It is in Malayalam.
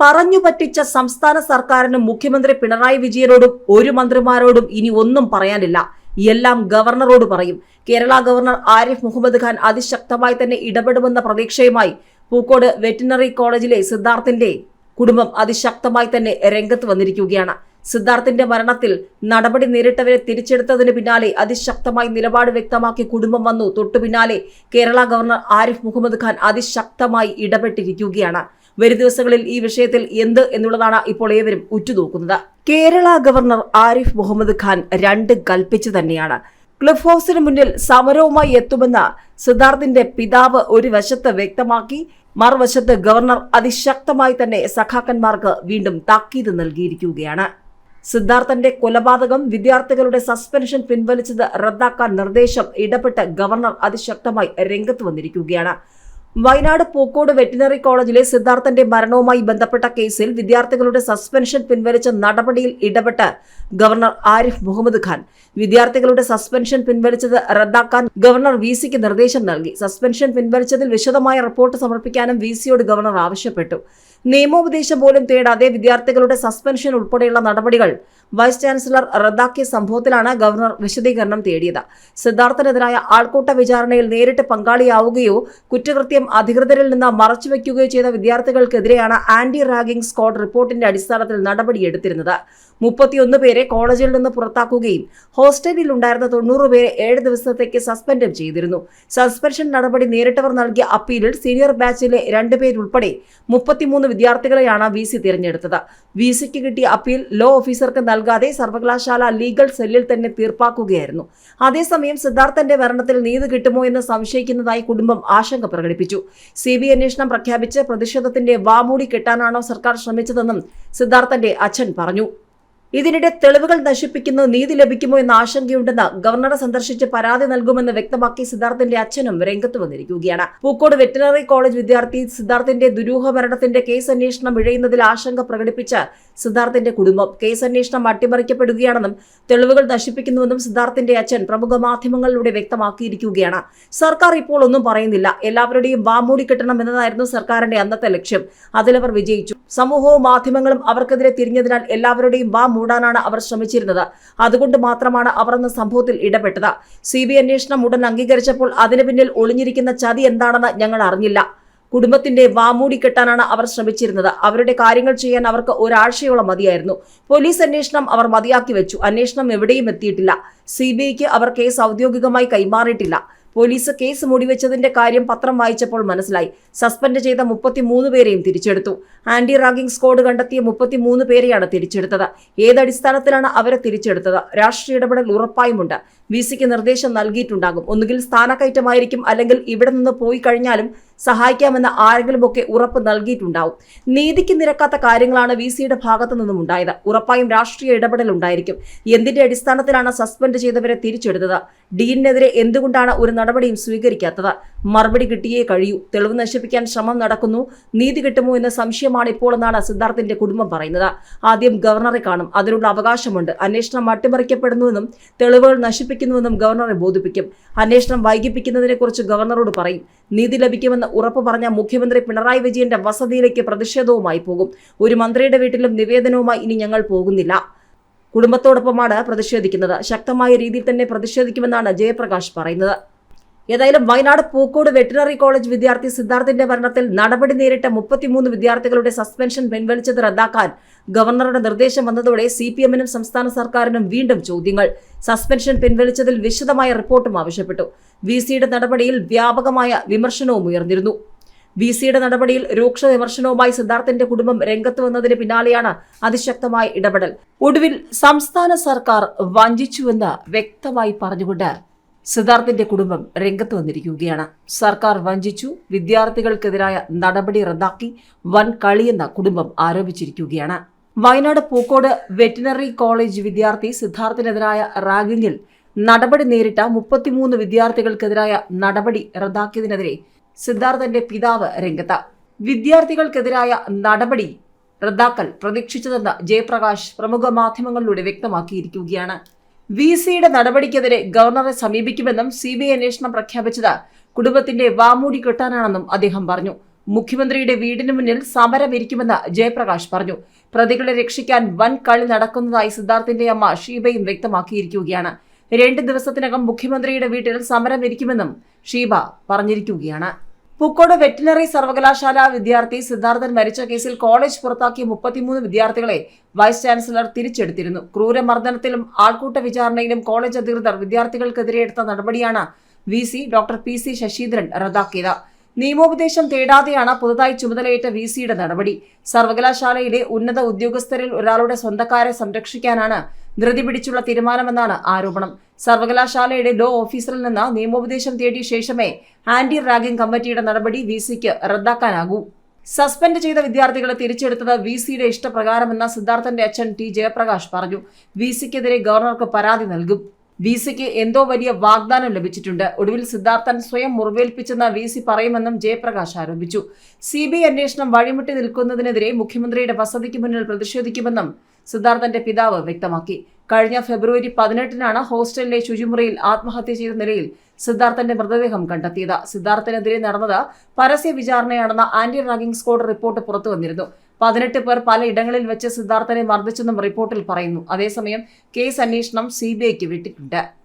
പറഞ്ഞു പറ്റിച്ച സംസ്ഥാന സർക്കാരിനും മുഖ്യമന്ത്രി പിണറായി വിജയനോടും ഒരു മന്ത്രിമാരോടും ഇനി ഒന്നും പറയാനില്ല. എല്ലാം ഗവർണറോട് പറയും. കേരള ഗവർണർ ആരിഫ് മുഹമ്മദ് ഖാൻ അതിശക്തമായി തന്നെ ഇടപെടുമെന്ന പ്രതീക്ഷയുമായി പൂക്കോട് വെറ്റിനറി കോളേജിലെ സിദ്ധാർത്ഥിന്റെ കുടുംബം അതിശക്തമായി തന്നെ രംഗത്ത് വന്നിരിക്കുകയാണ്. സിദ്ധാർത്ഥിന്റെ മരണത്തിൽ നടപടി നേരിട്ടവരെ തിരിച്ചെടുത്തതിന് പിന്നാലെ അതിശക്തമായി നിലപാട് വ്യക്തമാക്കി കുടുംബം വന്നു. തൊട്ടു പിന്നാലെ കേരള ഗവർണർ ആരിഫ് മുഹമ്മദ് ഖാൻ അതിശക്തമായി ഇടപെട്ടിരിക്കുകയാണ്. വരും ദിവസങ്ങളിൽ ഈ വിഷയത്തിൽ എന്ത് എന്നുള്ളതാണ് ഇപ്പോൾ ഏവരും ഉറ്റുനോക്കുന്നത്. കേരള ഗവർണർ ആരിഫ് മുഹമ്മദ് ഖാൻ രണ്ട് കൽപ്പിച്ചു തന്നെയാണ്. ക്ലിഫ് ഹൗസിന് മുന്നിൽ സമരവുമായി എത്തുമെന്ന് സിദ്ധാർത്ഥിന്റെ പിതാവ് ഒരു വശത്ത് വ്യക്തമാക്കി മറുവശത്ത് ഗവർണർ അതിശക്തമായി തന്നെ സഖാക്കന്മാർക്ക് വീണ്ടും താക്കീത് നൽകിയിരിക്കുകയാണ്. സിദ്ധാർത്ഥന്റെ കൊലപാതകം വിദ്യാർത്ഥികളുടെ സസ്പെൻഷൻ പിൻവലിച്ചത് റദ്ദാക്കാൻ നിർദ്ദേശം ഇടപെട്ട് ഗവർണർ അതിശക്തമായി രംഗത്ത് വന്നിരിക്കുകയാണ്. വയനാട് പൂക്കോട് വെറ്റിനറി കോളേജിലെ സിദ്ധാർത്ഥന്റെ മരണവുമായി ബന്ധപ്പെട്ട കേസിൽ വിദ്യാർത്ഥികളുടെ സസ്പെൻഷൻ പിൻവലിച്ച നടപടിയിൽ ഇടപെട്ട് ഗവർണർ ആരിഫ് മുഹമ്മദ് ഖാൻ. വിദ്യാർത്ഥികളുടെ സസ്പെൻഷൻ പിൻവലിച്ചത് റദ്ദാക്കാൻ ഗവർണർ വി സിക്ക് നിർദ്ദേശം നൽകി. സസ്പെൻഷൻ പിൻവലിച്ചതിൽ വിശദമായ റിപ്പോർട്ട് സമർപ്പിക്കാനും വി സിയോട് ഗവർണർ ആവശ്യപ്പെട്ടു. നിയമോപദേശം പോലും തേടാതെ വിദ്യാർത്ഥികളുടെ സസ്പെൻഷൻ ഉൾപ്പെടെയുള്ള നടപടികൾ വൈസ് ചാൻസലർ റദ്ദാക്കിയ സംഭവത്തിലാണ് ഗവർണർ വിശദീകരണം തേടിയത്. സിദ്ധാർത്ഥനെതിരായ ആൾക്കൂട്ട വിചാരണയിൽ നേരിട്ട് പങ്കാളിയാവുകയോ കുറ്റകൃത്യം അധികൃതരിൽ നിന്ന് മറച്ചുവെക്കുകയോ ചെയ്ത വിദ്യാർത്ഥികൾക്കെതിരെയാണ് ആന്റി റാഗിംഗ് സ്ക്വാഡ് റിപ്പോർട്ടിന്റെ അടിസ്ഥാനത്തിൽ നടപടിയെടുത്തിരുന്നത്. മുപ്പത്തിയൊന്ന് പേരെ കോളേജിൽ നിന്ന് പുറത്താക്കുകയും ഹോസ്റ്റലിൽ ഉണ്ടായിരുന്ന തൊണ്ണൂറ് പേരെ ഏഴ് ദിവസത്തേക്ക് സസ്പെൻഡും ചെയ്തിരുന്നു. സസ്പെൻഷൻ നടപടി നേരിട്ടവർ നൽകിയ അപ്പീലിൽ സീനിയർ ബാച്ചിലെ രണ്ടുപേരുൾപ്പെടെ മുപ്പത്തിമൂന്ന് വിദ്യാർത്ഥികളെയാണ് വി സി തിരഞ്ഞെടുത്തത്. വി സിക്ക് കിട്ടിയ അപ്പീൽ ലോ ഓഫീസർക്ക് നൽകാതെ സർവകലാശാല ലീഗൽ സെല്ലിൽ തന്നെ തീർപ്പാക്കുകയായിരുന്നു. അതേസമയം സിദ്ധാർത്ഥന്റെ മരണത്തിൽ നീതി കിട്ടുമോ എന്ന് സംശയിക്കുന്നതായി കുടുംബം ആശങ്ക പ്രകടിപ്പിച്ചു. സി ബി അന്വേഷണം പ്രഖ്യാപിച്ച് പ്രതിഷേധത്തിന്റെ വാമൂടി കെട്ടാനാണോ സർക്കാർ ശ്രമിച്ചതെന്നും സിദ്ധാർത്ഥന്റെ അച്ഛൻ പറഞ്ഞു. ഇതിനിടെ തെളിവുകൾ നശിപ്പിക്കുന്നു നീതി ലഭിക്കുമോ എന്ന ആശങ്കയുണ്ടെന്ന് ഗവർണറെ സന്ദർശിച്ച് പരാതി നൽകുമെന്ന് വ്യക്തമാക്കി സിദ്ധാർത്ഥിന്റെ അച്ഛനും രംഗത്ത് വന്നിരിക്കുകയാണ്. പൂക്കോട് വെറ്റിനറി കോളേജ് വിദ്യാർത്ഥി സിദ്ധാർത്ഥിന്റെ ദുരൂഹ മരണത്തിന്റെ കേസ് അന്വേഷണം ഇഴയുന്നതിൽ ആശങ്ക പ്രകടിപ്പിച്ച സിദ്ധാർത്ഥിന്റെ കുടുംബം. കേസ് അന്വേഷണം അട്ടിമറിക്കപ്പെടുകയാണെന്നും തെളിവുകൾ നശിപ്പിക്കുന്നുവെന്നും സിദ്ധാർത്ഥിന്റെ അച്ഛൻ പ്രമുഖ മാധ്യമങ്ങളിലൂടെ വ്യക്തമാക്കിയിരിക്കുകയാണ്. സർക്കാർ ഇപ്പോൾ ഒന്നും പറയുന്നില്ല. എല്ലാവരുടെയും വാമൂടി കിട്ടണം എന്നതായിരുന്നു സർക്കാരിന്റെ അന്നത്തെ ലക്ഷ്യം. അതിലവർ വിജയിച്ചു. സമൂഹവും മാധ്യമങ്ങളും അവർക്കെതിരെ തിരിഞ്ഞതിനാൽ എല്ലാവരുടെയും വാ മൂടാനാണ് അവർ ശ്രമിച്ചിരുന്നത്. അതുകൊണ്ട് മാത്രമാണ് അവർ അന്ന് സംഭവത്തിൽ ഇടപെട്ടത്. സി ബി അന്വേഷണം ഉടൻ അംഗീകരിച്ചപ്പോൾ അതിനു പിന്നിൽ ഒളിഞ്ഞിരിക്കുന്ന ചതി എന്താണെന്ന് ഞങ്ങൾ അറിഞ്ഞില്ല. കുടുംബത്തിന്റെ വാമൂടി കെട്ടാനാണ് അവർ ശ്രമിച്ചിരുന്നത്. അവരുടെ കാര്യങ്ങൾ ചെയ്യാൻ അവർക്ക് ഒരാഴ്ചയോളം മതിയായിരുന്നു. പോലീസ് അന്വേഷണം അവർ മതിയാക്കി വെച്ചു. അന്വേഷണം എവിടെയും എത്തിയിട്ടില്ല. സി ബി ഐക്ക് അവർ കേസ് ഔദ്യോഗികമായി കൈമാറിയിട്ടില്ല. പോലീസ് കേസ് മൂടിവെച്ചതിന്റെ കാര്യം പത്രം വായിച്ചപ്പോൾ മനസ്സിലായി. സസ്പെൻഡ് ചെയ്ത മുപ്പത്തിമൂന്ന് പേരെയും തിരിച്ചെടുത്തു. ആന്റി റാഗിംഗ് സ്ക്വാഡ് കണ്ടെത്തിയ മുപ്പത്തിമൂന്ന് പേരെയാണ് തിരിച്ചെടുത്തത്. ഏതടിസ്ഥാനത്തിലാണ് അവരെ തിരിച്ചെടുത്തത്? രാഷ്ട്രീയ ഇടപെടൽ ഉറപ്പായുമുണ്ട്. വി സിക്ക് നിർദ്ദേശം നൽകിയിട്ടുണ്ടാകും. ഒന്നുകിൽ സ്ഥാനക്കയറ്റമായിരിക്കും അല്ലെങ്കിൽ ഇവിടെ നിന്ന് പോയി കഴിഞ്ഞാലും സഹായിക്കാമെന്ന ആരെങ്കിലുമൊക്കെ ഉറപ്പ് നൽകിയിട്ടുണ്ടാവും. നീതിക്ക് നിരക്കാത്ത കാര്യങ്ങളാണ് വി സിയുടെ ഭാഗത്തു നിന്നും ഉണ്ടായത്. ഉറപ്പായും രാഷ്ട്രീയ ഇടപെടൽ ഉണ്ടായിരിക്കും. എന്തിന്റെ അടിസ്ഥാനത്തിലാണ് സസ്പെൻഡ് ചെയ്തവരെ തിരിച്ചെടുത്തത്? ഡീനിനെതിരെ എന്തുകൊണ്ടാണ് ഒരു നടപടിയും സ്വീകരിക്കാത്തത്. മറുപടി കിട്ടിയേ കഴിയൂ. തെളിവ് നശിപ്പിക്കാൻ ശ്രമം നടക്കുന്നു. നീതി കിട്ടുമോ എന്ന സംശയമാണ് ഇപ്പോൾ എന്നാണ് സിദ്ധാർത്ഥിന്റെ കുടുംബം പറയുന്നത്. ആദ്യം ഗവർണറെ കാണും. അതിനുള്ള അവകാശമുണ്ട്. അന്വേഷണം അട്ടിമറിക്കപ്പെടുന്നുവെന്നും തെളിവുകൾ നശിപ്പിക്കുന്നുവെന്നും ഗവർണറെ ബോധിപ്പിക്കും. അന്വേഷണം വൈകിപ്പിക്കുന്നതിനെക്കുറിച്ച് ഗവർണറോട് പറയും. നീതി ലഭിക്കുമെന്ന് ഉറപ്പ് പറഞ്ഞ മുഖ്യമന്ത്രി പിണറായി വിജയന്റെ വസതിയിലേക്ക് പ്രതിഷേധവുമായി പോകും. ഒരു മന്ത്രിയുടെ വീട്ടിലും നിവേദനവുമായി ഇനി ഞങ്ങൾ പോകുന്നില്ല. കുടുംബത്തോടൊപ്പമാണ് പ്രതിഷേധിക്കുന്നത്. ശക്തമായ രീതിയിൽ തന്നെ പ്രതിഷേധിക്കുമെന്നാണ് ജയപ്രകാശ് പറയുന്നത്. ഏതായാലും വയനാട് പൂക്കോട് വെറ്റിനറി കോളേജ് വിദ്യാർത്ഥി സിദ്ധാർത്ഥിന്റെ മരണത്തിൽ നടപടി നേരിട്ട മുപ്പത്തിമൂന്ന് വിദ്യാർത്ഥികളുടെ സസ്പെൻഷൻ പിൻവലിച്ചത് റദ്ദാക്കാൻ ഗവർണറുടെ നിർദ്ദേശം വന്നതോടെ സി പി എമ്മിനും സംസ്ഥാന സർക്കാരിനും വീണ്ടും ചോദ്യങ്ങൾ. സസ്പെൻഷൻ പിൻവലിച്ചതിൽ വിശദമായ റിപ്പോർട്ടും ആവശ്യപ്പെട്ടു. വി സിയുടെ നടപടിയിൽ വ്യാപകമായ വിമർശനവും ഉയർന്നിരുന്നു. വി സിയുടെ നടപടിയിൽ രൂക്ഷ വിമർശനവുമായി സിദ്ധാർത്ഥിന്റെ കുടുംബം രംഗത്ത് വന്നതിന് പിന്നാലെയാണ് അതിശക്തമായ ഇടപെടൽ. ഒടുവിൽ സംസ്ഥാന സർക്കാർ വഞ്ചിച്ചുവെന്ന് വ്യക്തമായി പറഞ്ഞുകൊണ്ട് സിദ്ധാർത്ഥിന്റെ കുടുംബം രംഗത്ത് വന്നിരിക്കുകയാണ്. സർക്കാർ വഞ്ചിച്ചു വിദ്യാർത്ഥികൾക്കെതിരായ നടപടി റദ്ദാക്കി വൻ കളിയെന്ന കുടുംബം ആരോപിച്ചിരിക്കുകയാണ്. വയനാട് പൂക്കോട് വെറ്റിനറി കോളേജ് വിദ്യാർത്ഥി സിദ്ധാർത്ഥിനെതിരായ റാഗിങ്ങിൽ നടപടി നേരിട്ട മുപ്പത്തിമൂന്ന് വിദ്യാർത്ഥികൾക്കെതിരായ നടപടി റദ്ദാക്കിയതിനെതിരെ സിദ്ധാർത്ഥന്റെ പിതാവ് രംഗത്ത്. വിദ്യാർത്ഥികൾക്കെതിരായ നടപടി റദ്ദാക്കൽ പ്രതീക്ഷിച്ചതെന്ന് ജയപ്രകാശ് പ്രമുഖ മാധ്യമങ്ങളിലൂടെ വ്യക്തമാക്കിയിരിക്കുകയാണ്. വി സിയുടെ നടപടിക്കെതിരെ ഗവർണറെ സമീപിക്കുമെന്നും സി ബി ഐ അന്വേഷണം പ്രഖ്യാപിച്ചത് കുടുംബത്തിന്റെ വാമൂടി കെട്ടാനാണെന്നും അദ്ദേഹം പറഞ്ഞു. മുഖ്യമന്ത്രിയുടെ വീടിന് മുന്നിൽ സമരമിരിക്കുമെന്ന് ജയപ്രകാശ് പറഞ്ഞു. പ്രതികളെ രക്ഷിക്കാൻ വൻ കളി നടക്കുന്നതായി സിദ്ധാർത്ഥിന്റെ അമ്മ ഷീബയും വ്യക്തമാക്കിയിരിക്കുകയാണ്. രണ്ട് ദിവസത്തിനകം മുഖ്യമന്ത്രിയുടെ വീട്ടിൽ സമരമിരിക്കുമെന്നും ഷീബ പറഞ്ഞിരിക്കുകയാണ്. പൂക്കോട് വെറ്റിനറി സർവകലാശാല വിദ്യാർത്ഥി സിദ്ധാർത്ഥൻ മരിച്ച കേസിൽ കോളേജ് പുറത്താക്കിയ മുപ്പത്തിമൂന്ന് വിദ്യാർത്ഥികളെ വൈസ് ചാൻസലർ തിരിച്ചെടുത്തിരുന്നു. ക്രൂരമർദ്ദനത്തിലും ആൾക്കൂട്ട വിചാരണയിലും കോളേജ് അധികൃതർ വിദ്യാർത്ഥികൾക്കെതിരെ എടുത്ത നടപടിയാണ് V C doctor P C Sasheendran റദ്ദാക്കിയത്. നിയമോപദേശം തേടാതെയാണ് പുതുതായി ചുമതലയേറ്റ വി സിയുടെ നടപടി. സർവകലാശാലയിലെ ഉന്നത ഉദ്യോഗസ്ഥരിൽ ഒരാളുടെ സ്വന്തക്കാരെ സംരക്ഷിക്കാനാണ് ധൃതി പിടിച്ചുള്ള തീരുമാനമെന്നാണ് ആരോപണം. സർവകലാശാലയുടെ ലോ ഓഫീസറിൽ നിന്ന് നിയമോപദേശം തേടിയ ശേഷമേ ആന്റി റാഗിംഗ് കമ്മിറ്റിയുടെ നടപടി വി സിക്ക് റദ്ദാക്കാനാകൂ. സസ്പെൻഡ് ചെയ്ത വിദ്യാർത്ഥികളെ തിരിച്ചെടുത്തത് വി സിയുടെ ഇഷ്ടപ്രകാരമെന്ന് സിദ്ധാർത്ഥന്റെ അച്ഛൻ ടി ജയപ്രകാശ് പറഞ്ഞു. വി സിക്കെതിരെ ഗവർണർക്ക് പരാതി നൽകും. വി സിക്ക് എന്തോ വലിയ വാഗ്ദാനം ലഭിച്ചിട്ടുണ്ട്. ഒടുവിൽ സിദ്ധാർത്ഥൻ സ്വയം മുറിവേൽപ്പിച്ചെന്ന് വി സി പറയുമെന്നും ജയപ്രകാശ് ആരോപിച്ചു. സി ബി ഐ അന്വേഷണം വഴിമുട്ടി നിൽക്കുന്നതിനെതിരെ മുഖ്യമന്ത്രിയുടെ വസതിക്ക് മുന്നിൽ പ്രതിഷേധിക്കുമെന്നും സിദ്ധാർത്ഥന്റെ പിതാവ് വ്യക്തമാക്കി. കഴിഞ്ഞ ഫെബ്രുവരി പതിനെട്ടിനാണ് ഹോസ്റ്റലിലെ ശുചിമുറിയിൽ ആത്മഹത്യ ചെയ്ത നിലയിൽ സിദ്ധാർത്ഥന്റെ മൃതദേഹം കണ്ടെത്തിയത്. സിദ്ധാർത്ഥനെതിരെ നടന്നത് പരസ്യ വിചാരണയാണെന്ന ആന്റി റാഗിംഗ് സ്ക്വാഡ് റിപ്പോർട്ട് പുറത്തു വന്നിരുന്നു പതിനെട്ട് പേർ പലയിടങ്ങളിൽ വെച്ച് സിദ്ധാർത്ഥനെ മർദ്ദിച്ചെന്നും റിപ്പോർട്ടിൽ പറയുന്നു. അതേസമയം കേസ് അന്വേഷണം സി ബി ഐക്ക് വിട്ടിട്ടുണ്ട്.